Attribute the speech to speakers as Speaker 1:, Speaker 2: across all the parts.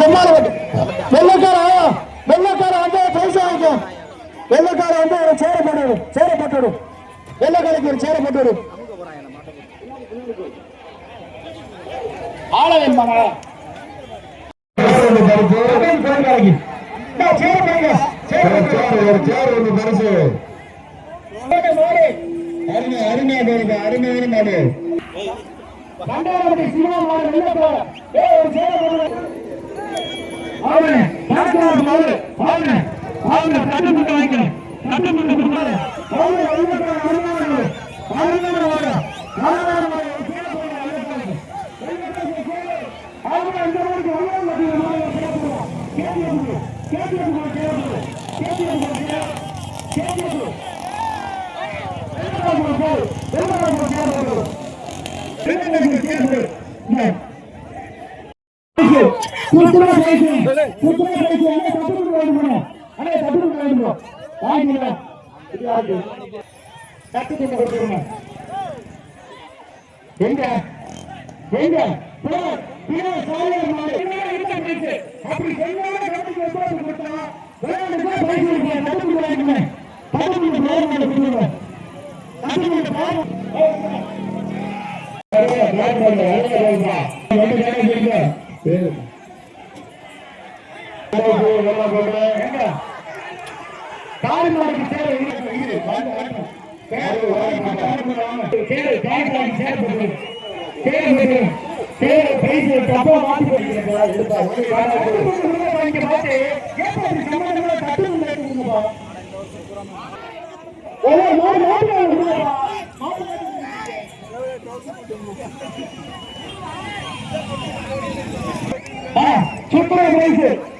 Speaker 1: சும்மா வெள்ளக்கார வெள்ளக்கார வந்து பைசா வாங்கிக்கோ வெள்ளக்கார வந்து ஒரு சேர போட்டுவிடு சேர போட்டுவிடு வெள்ளக்காரக்கு ஒரு சேர போட்டுவிடு ஆள வேணுமா அருமையான அருமையான மாடு கண்டாரப்பட்டி சிவா மாடு வெள்ளக்கார ஏ ஒரு சேர போட்டுவிடு ஆவணே பார்க்கலாம் மாடு ஆவணே ஆவணே தட்டு மட்டும் வாங்கிக்கணும் தட்டு மட்டும் கொடுத்தாரு ஆவணே வெள்ளக்கார அருமையான மாடு அருமையான மாடு அருமையான மாடு ஒரு சேர போட்டுவிடு அவங்க அந்த மாதிரி வல்லாம மத்திய மாதிரி கேட்கிறோம் கேட்கிறோம் கேட்கிறோம் கேட்கிறோம் கேட்கிறோம் கேட்கிறோம் எங்க? எங்க? போ, பின்ன சாலையார் மாடு. பேசு. அப்படி எப்போது கொடுத்தா, பாரு. எங்க? காளி சேர சூப்பரா பிரைஸ்.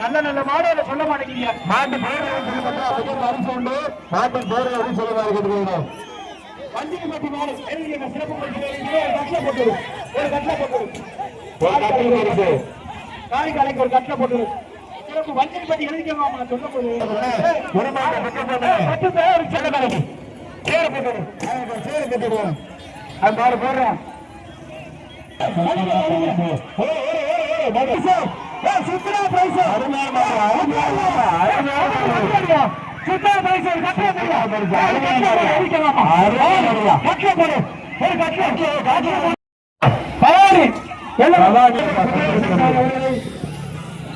Speaker 1: நல்ல நல்ல மாடுகளை சொல்ல மாட்டேங்கிறீங்க. மாட்டு பேர் அரிசி உண்டு. மாட்டு பேர் எதுவும் சொல்ல மாட்டேங்கிறீங்க வண்டிக்கு மட்டும் மாடு. சிறப்பு கட்டில போட்டு ஒரு கட்டில போட்டு ஒரு கட்டில இருக்கு காரி காலைக்கு ஒரு கட்டில போட்டு சிறப்பு வண்டிக்கு பத்தி எழுதிக்கமா சொல்ல போது. ஒரு மாடு பட்டு பேர் ஒரு செல்ல காலைக்கு சேர போட்டு சேர போட்டுடுவோம் அது மாடு போடுறேன். சுத்தரா பிரைஸ் சுத்தரா பிரைஸ்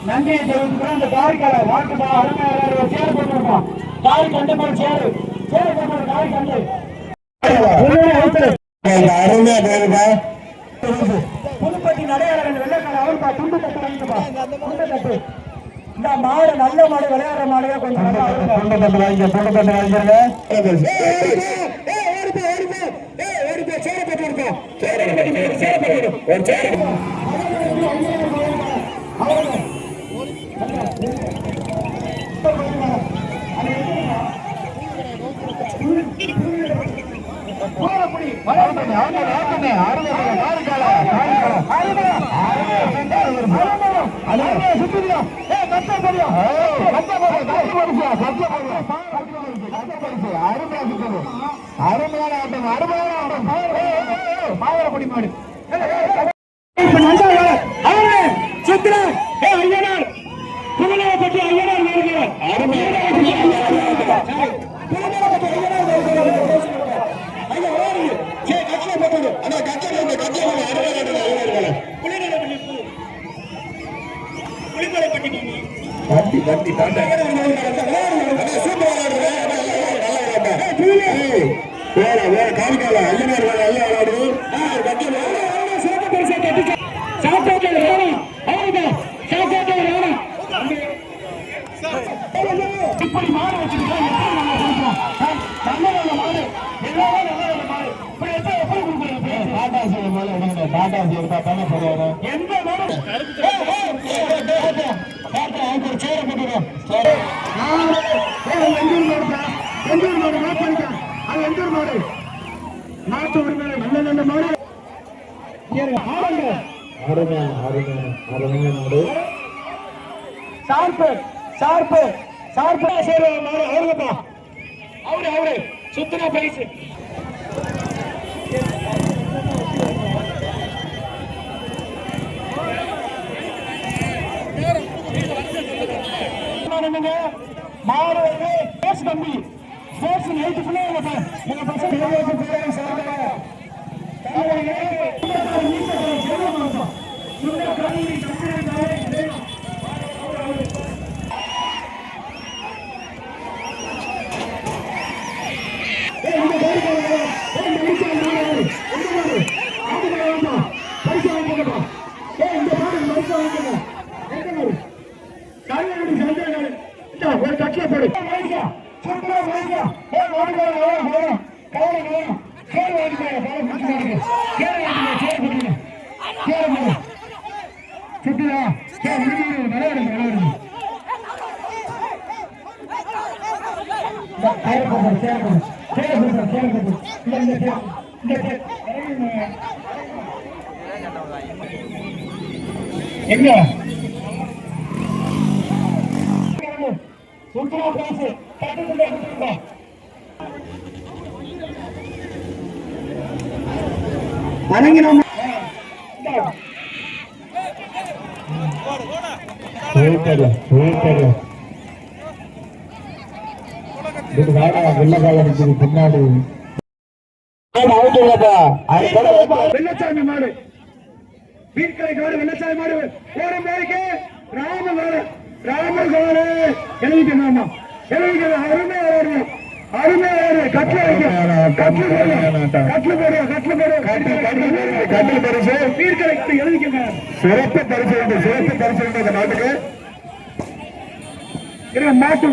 Speaker 1: நன்றியை தெரிவித்துக்கிறோம் இந்த காரிக்கால மாட்டு அருமையாக சேர் போட்டிருக்கோம். காரி கண்டு போய் சேரு. சேரு போட்டு காரி கண்டு
Speaker 2: அருமையா போயிருப்பா
Speaker 1: புதுப்பட்டி நடையாளர்கள் வெள்ளக்கார அவருப்பா துண்டு தட்டு வாங்கிப்பா துண்டு தட்டு இந்த மாடு நல்ல மாடு விளையாடுற மாடுగా கொஞ்சம் நல்லா வருங்க.
Speaker 2: பொண்ணு தட்டு வாங்கிக்க பொண்ணு தட்டு
Speaker 1: அருமையான ஆட்டம், அருமையான ஆட்டம். சரி,
Speaker 2: வண்டி வண்டி தாண்ட
Speaker 1: வேற வேற காமிக்கால ஐயனார் வேற நல்ல விளையாடுது சாப்பாட்டில் வேணும் அவ்வளவுதான் சாப்பாட்டில் வேணும் இப்படி மாடு வச்சிருக்கா எப்படி நம்ம கொடுக்குறோம் நல்ல நல்ல மாடு எல்லாமே நல்ல நல்ல மாடு இப்படி எப்படி எப்படி கொடுக்குறோம் டாடா சேவை மேல விடுங்க டாடா சேவை தானே சொல்லுவாரு எந்த மாடு டாடா அவங்க ஒரு சேர போட்டுருவோம் நாலு ஏய், எந்தூர் மாடுப்பா எந்தூர் மாடு நோட் எந்தூர் மாடு? நாட்டு உரிமை நல்ல நல்ல மாடு.
Speaker 2: அருமையான அருமையான அருமையான மாடு.
Speaker 1: ஷார்ப்பு ஷார்ப்பு ஷார்ப்பு சரி மாடு அவருங்கப்பா அவரு அவரு சுத்தின பரிசு. மாடு ஸ்போர்ட்ஸ் கம்பி ஸ்போர்ட்ஸ் நைட்டு ஃபுல்லாக உங்க ப- உங்க பசங்க இளைஞர்கள் பேரை சார்ந்தவங்க. தலைவர்களே, சுந்தரகாரி நீச்சல் செல்வம் மாவட்டம். சுந்தரகாரி சந்திரன் நாயக் வேணும். ஏய், இந்த மாடு பாருங்க. ஏய், இந்த நீச்சல் மாடு. இந்த மாடு. ஆட்டுக்குள்ள வேண்டாம். பரிசு வாங்கிக்கோங்கப்பா. ஏய், இந்த மாடு பரிசு வாங்கிக்கோங்க. எந்த மாடு? கல்யாணி சந்தேகம் இந்த ஒரு கட்சியை போடு வாங்கிக்கோ. சூப்பரா வாங்கிக்கோ. ஏய், மாடுகாரன் வேணும், வேணும். கல்யாணி வேணும். சேர் வாங்கிக்கோங்க, பாரு, முடிச்சு வாங்கிக்கோ. சேர் வாங்கிக்கோ, சேர் போடுங்க. சேர் போடு. சுத்தியா? சேர் முடிஞ்சு, விளையாடுங்க, விளையாடுங்க. இந்த கயிறு போடு, சேர் போடு. சேர் போடு, சேர் போடு. இந்த, இந்த சேர். இந்த சேர். இறங்குங்க. எங்க சுற்றுலா பிரைஸ் கட்டுக்குள்ள வணங்கினோம்
Speaker 2: பின்னாடி.
Speaker 1: வெள்ளச்சாமி மாடு. வீட்களை காடு வெள்ளச்சாமி மாடு. ஒரு பேருக்கு ராம ராம காடு எழுதிக்க மாமா எழுதிக்க அருமை. ஆறு அருமை. ஆறு கட்ல கட்ல கட்ல போடு கட்ல போடு.
Speaker 2: கட்டில் பரிசு சிறப்பு பரிசு சிறப்பு பரிசு இந்த நாட்டுக்கு.
Speaker 1: மாட்டு?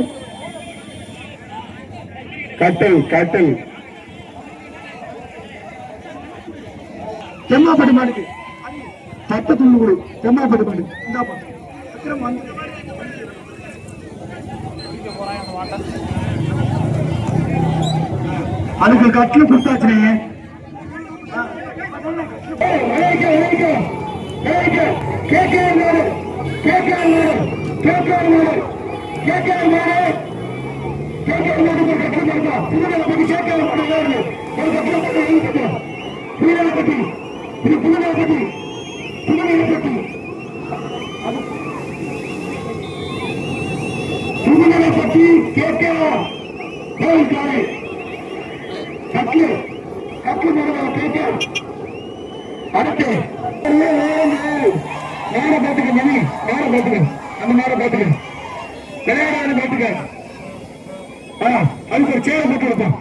Speaker 2: கட்டில் கட்டில்.
Speaker 1: செம்மாப்பட்டு மாடுக்கு தட்ட துண்டு கொடு. செம்மாப்பட்டு மாடு இந்தாப்பா விக்ரம் வந்து அதுக்கு கட்டில நேர பாத்துக்க மணி நேர பாத்துக்க அந்த நேர பாத்துக்க விளையாடாத பாத்துக்க அதுக்கு ஒரு சேர போட்டு கொடுப்போம்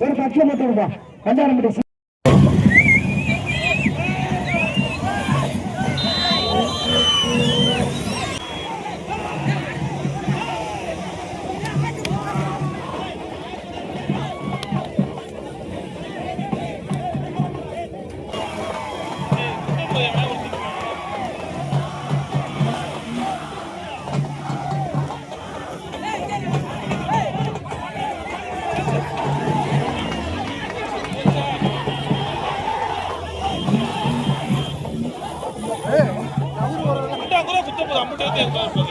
Speaker 1: ஒரு பட்சம் மட்டும் இருப்பா. கண்டாரம் மட்டும்
Speaker 3: அம்புட்டே குத்த போது அம்புட்டே